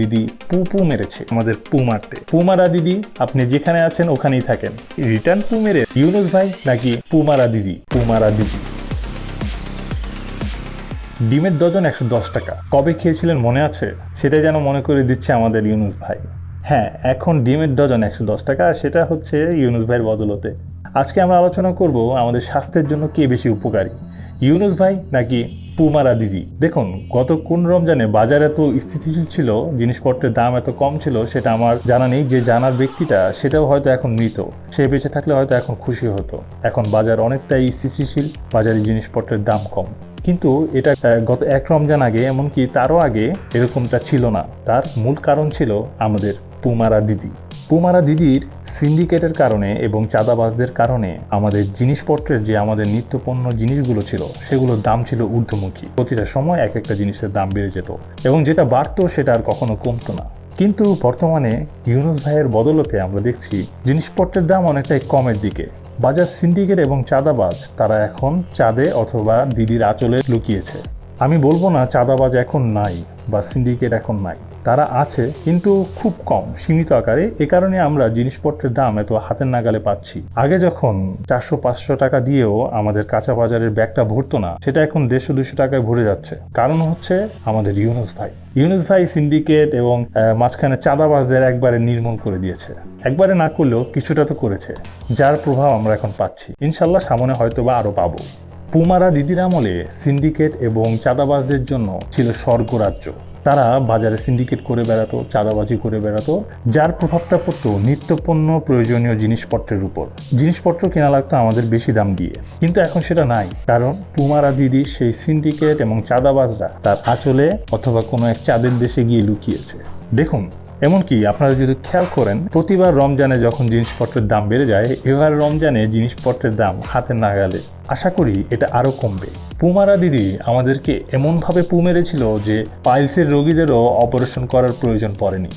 দিদি পু পু মেরেছে আমাদের পু মারতে। পু মারা দিদি, আপনি যেখানে আছেন ওখানেই থাকেন। রিটার্ন পু মেরে ইউনুস ভাই নাকি পু মারা দিদি? পু মারা দিদি। ডিমের ডজন একশো দশ টাকা। কবে খেয়েছিলেন মনে আছে? সেটাই যেন মনে করে দিচ্ছে আমাদের ইউনুস ভাই। হ্যাঁ এখন ডিমের ডজন একশো দশ টাকা, সেটা হচ্ছে ইউনুস ভাইয়ের বদলতে। আজকে আমরা আলোচনা করব আমাদের স্বাস্থ্যের জন্য কে বেশি উপকারী। ইউনুস ভাই নাকি পুমারা দিদি। দেখুন, গত কোন রমজানে বাজার এত স্থিতিশীল ছিল, জিনিসপত্রের দাম এত কম ছিল, সেটা আমার জানা নেই। যে জানার ব্যক্তিটা, সেটাও হয়তো এখন মৃত। সে বেঁচে থাকলে হয়তো এখন খুশি হতো। এখন বাজার অনেকটাই স্থিতিশীল, বাজারে জিনিসপত্রের দাম কম। কিন্তু এটা গত এক রমজান আগে, এমনকি তারও আগে এরকমটা ছিল না। তার মূল কারণ ছিল আমাদের পুমারা দিদি। পুমারা দিদির সিন্ডিকেটের কারণে এবং চাঁদাবাজদের কারণে আমাদের জিনিসপত্রের যে আমাদের নিত্যপণ্য জিনিসগুলো ছিল, সেগুলোর দাম ছিল ঊর্ধ্বমুখী। প্রতিটা সময় এক একটা জিনিসের দাম বেড়ে যেত এবং যেটা বাড়তো সেটা আর কখনো কমতো না। কিন্তু বর্তমানে ইউনুস ভাইয়ের বদলতে আমরা দেখছি জিনিসপত্রের দাম অনেকটাই কমের দিকে। বাজার সিন্ডিকেট এবং চাঁদাবাজ তারা এখন চাঁদে অথবা দিদির আঁচলে লুকিয়েছে। আমি বলব না চাঁদাবাজ এখন নাই বা সিন্ডিকেট এখন নাই। তারা আছে, কিন্তু খুব কম, সীমিত আকারে। এ কারণে আমরা জিনিসপত্রের দাম এত হাতের নাগালে পাচ্ছি। আগে যখন চারশো পাঁচশো টাকা দিয়েও আমাদের কাঁচা বাজারের ব্যাগটা ভরতো না, সেটা এখন দেড়শো দুশো টাকায় ভরে যাচ্ছে। কারণ হচ্ছে আমাদের ইউনুস ভাই। ইউনুস ভাই সিন্ডিকেট এবং মাঝখানে চাঁদাবাজদের একবারে নির্মূল করে দিয়েছে। একবারে না করলেও কিছুটা তো করেছে। যার প্রভাব আমরা এখন পাচ্ছি। ইনশাল্লাহ সামনে হয়তো বা আরও পাবো। পুমারা দিদির আমলে সিন্ডিকেট এবং চাঁদাবাজদের জন্য ছিল স্বর্গরাজ্য। তারা বাজারে সিন্ডিকেট করে বেড়াতো, চাঁদাবাজি করে বেড়াতো, যার প্রভাবটা পড়তো নিত্যপণ্য প্রয়োজনীয় জিনিসপত্রের উপর। জিনিসপত্র কেনা লাগতো আমাদের বেশি দাম দিয়ে। কিন্তু এখন সেটা নাই, কারণ পুমারা দিদি সেই সিন্ডিকেট এবং চাঁদাবাজরা তার আঁচলে অথবা কোনো এক চাঁদের দেশে গিয়ে লুকিয়েছে। দেখুন এমনকি আপনারা যদি খেয়াল করেন, প্রতিবার রমজানে যখন জিনিসপত্রের দাম বেড়ে যায়, এবার রমজানে জিনিসপত্রের দাম হাতে নাগালে। আশা করি এটা আরও কমবে। পুমারা দিদি আমাদেরকে এমনভাবে পু মেরেছিল যে পাইলসের রোগীদেরও অপারেশন করার প্রয়োজন পড়েনি।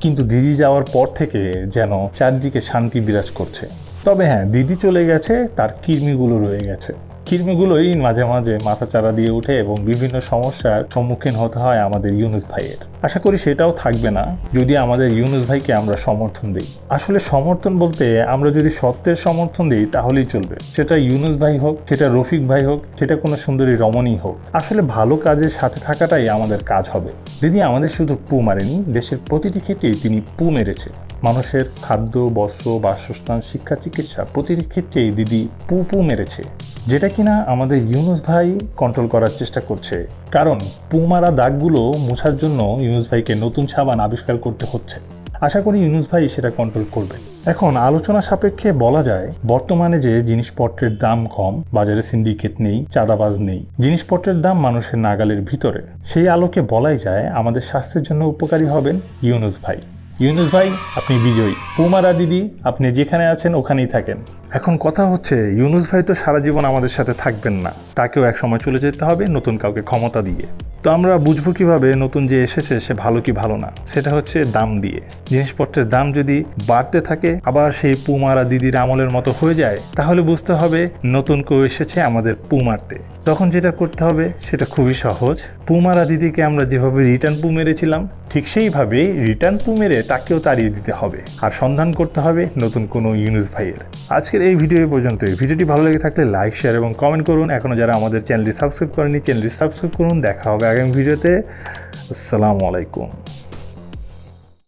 কিন্তু দিদি যাওয়ার পর থেকে যেন চারদিকে শান্তি বিরাজ করছে। তবে হ্যাঁ দিদি চলে গেছে, তার কৃমিগুলো রয়ে গেছে। কৃমিগুলোই মাঝে মাঝে মাথা চারা দিয়ে উঠে এবং বিভিন্ন সমস্যার সম্মুখীন হতে হয় আমাদের ইউনুস ভাইয়ের। আশা করি সেটাও থাকবে না, যদি আমাদের ইউনুস ভাইকে আমরা সমর্থন দিই। আসলে সমর্থন বলতে আমরা যদি সত্যের সমর্থন দিই, তাহলেই চলবে। সেটা ইউনুস ভাই হোক, সেটা রফিক ভাই হোক, সেটা কোনো সুন্দরী রমণী হোক, আসলে ভালো কাজের সাথে থাকাটাই আমাদের কাজ হবে। দিদি আমাদের শুধু পু মারেনি, দেশের প্রতিটি ক্ষেত্রেই তিনি পু মেরেছে। মানুষের খাদ্য, বস্ত্র, বাসস্থান, শিক্ষা, চিকিৎসা, প্রতিটি ক্ষেত্রেই দিদি পু পু মেরেছে। যেটা কিনা আমাদের ইউনুস ভাই কন্ট্রোল করার চেষ্টা করছে। কারণ পুমারা দাগগুলো মোছার জন্য ইউনুস ভাইকে নতুন সাবান আবিষ্কার করতে হচ্ছে। আশা করি ইউনুস ভাই সেটা কন্ট্রোল করবেন। এখন আলোচনা সাপেক্ষে বলা যায়, বর্তমানে যে জিনিসপত্রের দাম কম, বাজারে সিন্ডিকেট নেই, চাঁদাবাজ নেই, জিনিসপত্রের দাম মানুষের নাগালের ভিতরে। সেই আলোকে বলাই যায়, আমাদের স্বাস্থ্যের জন্য উপকারী হবেন ইউনুস ভাই। ইউনুস ভাই, আপনি বিজয়ী। পুমারা দিদি, আপনি যেখানে আছেন ওখানেই থাকেন। এখন কথা হচ্ছে, ইউনুস ভাই তো সারা জীবন আমাদের সাথে থাকবেন না। তাকেও এক সময় চলে যেতে হবে নতুন কাউকে ক্ষমতা দিয়ে। তো আমরা বুঝব কীভাবে নতুন যে এসেছে সে ভালো কি ভালো না? সেটা হচ্ছে দাম দিয়ে। জিনিসপত্রের দাম যদি বাড়তে থাকে, আবার সেই পুমারা দিদির আমলের মতো হয়ে যায়, তাহলে বুঝতে হবে নতুন কেউ এসেছে আমাদের পু মারতে তখন যেটা করতে হবে, সেটা খুবই সহজ। পুমারা দিদিকে আমরা যেভাবে রিটার্ন পু মেরেছিলাম ঠিক সেইভাবে রিটার্ন পু মেরে তাকেও তাড়িয়ে দিতে হবে। আর সন্ধান করতে হবে নতুন কোনো ইউনুস ভাইয়ের। আজকের এই ভিডিও পর্যন্তই। ভিডিওটি ভালো লেগে থাকলে লাইক শেয়ার এবং কমেন্ট করুন। এখনও যারা আমাদের চ্যানেলটি সাবস্ক্রাইব করেনি চ্যানেলটি সাবস্ক্রাইব করুন। দেখা হবে আগামী ভিডিওতে আসসালামু আলাইকুম।